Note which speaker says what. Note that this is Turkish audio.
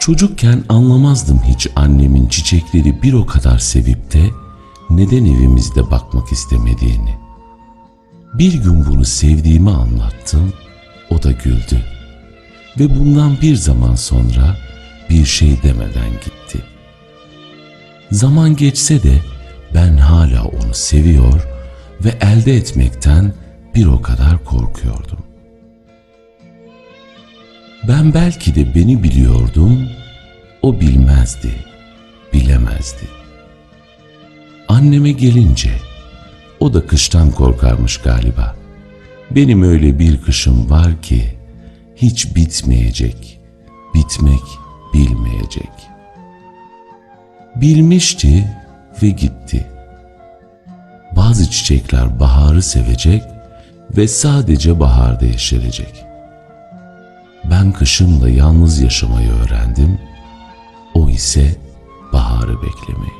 Speaker 1: Çocukken anlamazdım hiç annemin çiçekleri bir o kadar sevip de neden evimizde bakmak istemediğini. Bir gün bunu sevdiğimi anlattım, o da güldü. Ve bundan bir zaman sonra bir şey demeden gitti. Zaman geçse de ben hala onu seviyor ve elde etmekten bir o kadar korkuyordum. Ben belki de beni biliyordum, o bilmezdi, bilemezdi. Anneme gelince, o da kıştan korkarmış galiba. Benim öyle bir kışım var ki, hiç bitmeyecek, bitmek bilmeyecek. Bilmişti ve gitti. Bazı çiçekler baharı sevecek ve sadece baharda yeşerecek. Ben kışımla yalnız yaşamayı öğrendim, o ise baharı beklemeyi.